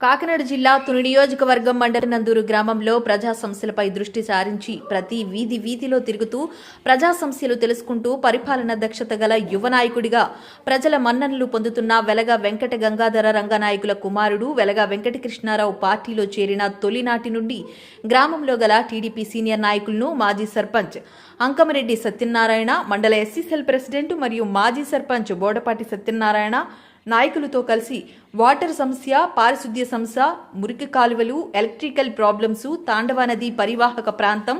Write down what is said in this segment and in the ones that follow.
కాకినాడ జిల్లా తుని నియోజకవర్గం మండలి నందూరు గ్రామంలో ప్రజా సమస్యలపై దృష్టి సారించి ప్రతి వీధి వీధిలో తిరుగుతూ ప్రజా సమస్యలు తెలుసుకుంటూ పరిపాలన దక్షత గల యువ నాయకుడిగా ప్రజల మన్ననలు పొందుతున్న వెలగ వెంకట గంగాధర రంగనాయకుల కుమారుడు వెలగ వెంకటకృష్ణారావు పార్టీలో చేరిన తొలినాటి నుండి గ్రామంలో గల టీడీపీ సీనియర్ నాయకులను మాజీ సర్పంచ్ అంకమరెడ్డి సత్యనారాయణ మండల ఎస్సీసెల్ ప్రెసిడెంట్ మరియు మాజీ సర్పంచ్ బోడపాటి సత్యనారాయణ నాయకులతో కలిసి వాటర్ సమస్య పారిశుద్ధ్య సమస్య మురికి కాలువలు ఎలక్ట్రికల్ ప్రాబ్లమ్స్ తాండవ నది పరివాహక ప్రాంతం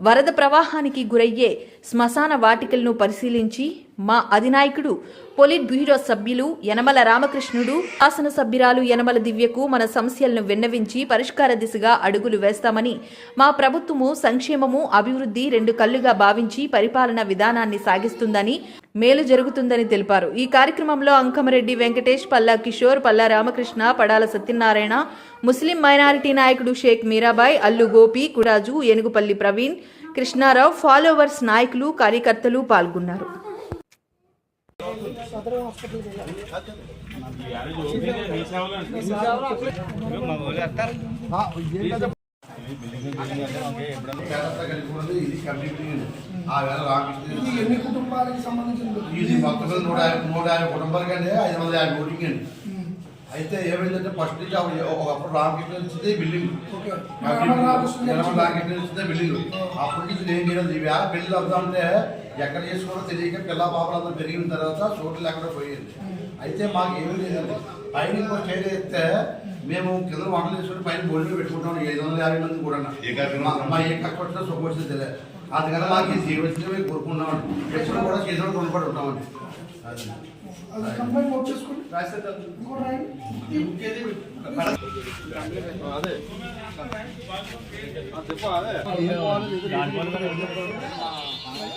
వరద ప్రవాహానికి గురయ్యే శ్మశాన వాటికలను పరిశీలించి మా అధినాయకుడు పొలిట్ బ్యూరో సభ్యులు యనమల రామకృష్ణుడు శాసనసభ్యురాలు యనమల దివ్యకు మన సమస్యలను విన్నవించి పరిష్కార దిశగా అడుగులు వేస్తామని మా ప్రభుత్వము సంక్షేమము అభివృద్ధి రెండు కళ్ళుగా భావించి పరిపాలన విధానాన్ని సాగిస్తుందని మేలు జరుగుతుందని తెలిపారు. ఈ కార్యక్రమంలో అంకమరెడ్డి వెంకటేష్ పల్లా కిషోర్ పల్లా రామకృష్ణ పడాల సత్యనారాయణ ముస్లిం మైనారిటీ నాయకుడు షేక్ మీరాబాయ్ అల్లు గోపి కురాజు ఏనుగుపల్లి ప్రవీణ్ కృష్ణారావు ఫాలోవర్స్ నాయకులు కార్యకర్తలు పాల్గొన్నారు. ఎన్ని కుటుంబాలకు సంబంధించింది? ఇది మొత్తం నూట యాభై నూట యాభై కుటుంబాల కంటే ఐదు వందల యాభై ఓటింగ్ అండి అయితే ఏమైందంటే ఫస్ట్ నుంచి అప్పుడు ఒకప్పుడు రామకృష్ణ ఇచ్చింది బిల్డింగ్. రామకృష్ణ ఇచ్చింది. బిల్డింగ్. అప్పటి నుంచి నేను చేయలేదు. ఇవి ఆ బిల్లు వద్దామంటే ఎక్కడ చేసుకోవాలో తెలియక పిల్ల పాపలు అందరూ పెరిగిన తర్వాత చోట్లు లేకుండా పోయింది. అయితే మాకు ఏమీ లేదండి. పైన ఇంకో స్టేజ్ మేము కింద వంటలు చేసుకుని పైన బోర్డులో పెట్టుకుంటాం. ఐదు వందల యాభై మంది కూడా మా- ఏ కష్టం వచ్చినా సుఖం వచ్చింది. తెలియదు అందుకని మాకు జీవించడమే కోరుకున్నామండి ఎప్పుడు కూడా చేసిన రుణపడి ఉంటామండి. అది అది కంప్లైంట్ నోట్ చేసుకోండి ఇంకోటి రాయండి.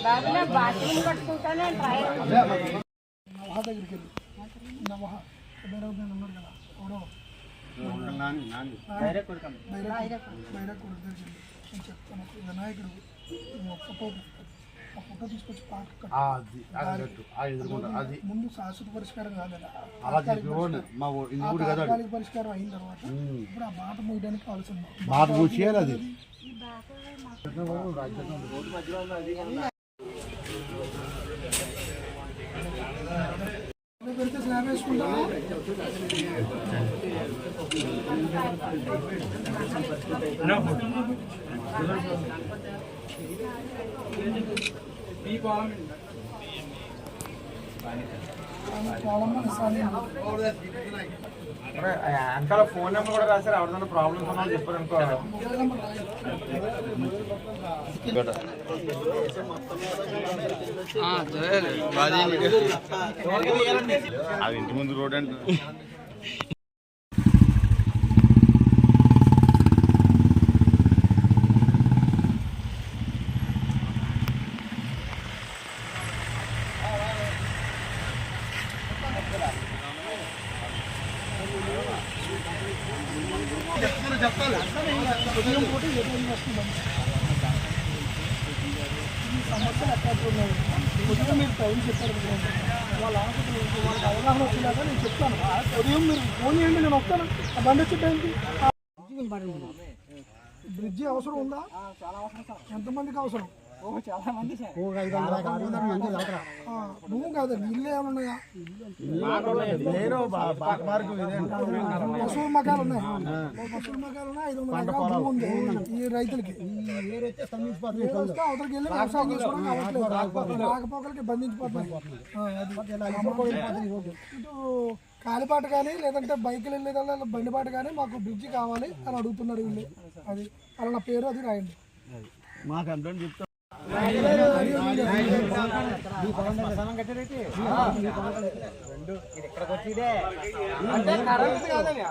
బాబులో బాత్రూమ్ కట్టుకుంటానే ట్రై నవహ దగ్గరికి వెళ్ళి నవహ బైరా నేను ఉన్నాడు కదా ఎవడో బైరా బైరా కొడుకు దగ్గరికి వెళ్ళి నేను చెప్తాను ఒక వినాయకుడు ఒక ఫోటో ఆ ఫోటో తీసుకొచ్చి. అది ముందు శాశ్వత పరిష్కారం కాదు అది. అలా. పరిష్కారం. అయిన తర్వాత ఇప్పుడు ఆ బాట మూయడానికి ఆలోచన మాట పూసేయాలి అది పెడితే స్లాబ్ వేసుకుంటావా వెనకాల ఫోన్ నెంబర్ కూడా రాశారు ఎవరిదైనా ప్రాబ్లమ్స్ ఉన్నా చెప్పారు అనుకో అది ఇంటి ముందు రోడ్ అంటే. ఉదయం సమస్యలు ఎక్కడ ఉన్నాయి. ఉదయం మీరు టైం చెప్పారు. వాళ్ళ ఆలోచన వాళ్ళకి అవగాహన వచ్చేలాగా నేను చెప్తాను. ఉదయం మీరు ఫోన్ చేయండి నేను వస్తాను. బండి వచ్చే టైంకి. బ్రిడ్జి అవసరం ఉందా? ఎంతమందికి అవసరం? నువ్వు కాదండి ఇల్లు పశువుల మకాలు ఉన్నాయి. పశువుల మకాలు ఉన్నాయి. ఐదు వందల ఎకరాల భూమి ఉంది. ఈ రైతులకి. అవతలకి వెళ్ళి వ్యవసాయం చేసుకోవడానికి అవ్వట్లేదు రాకపోకలకి బంధించిపోతున్నాయి. ఆ, అది. ఇటు కాలిపాట కానీ లేదంటే బైకులు వెళ్ళేదాళ్ళ బండిపాట కానీ మాకు బ్రిడ్జి కావాలి అని అడుగుతున్నారు వీళ్ళు. అది అలా నా పేరు అది రాయండి. మా కంప్లైంట్ చెప్తా అంటే కరెంట్ కాదని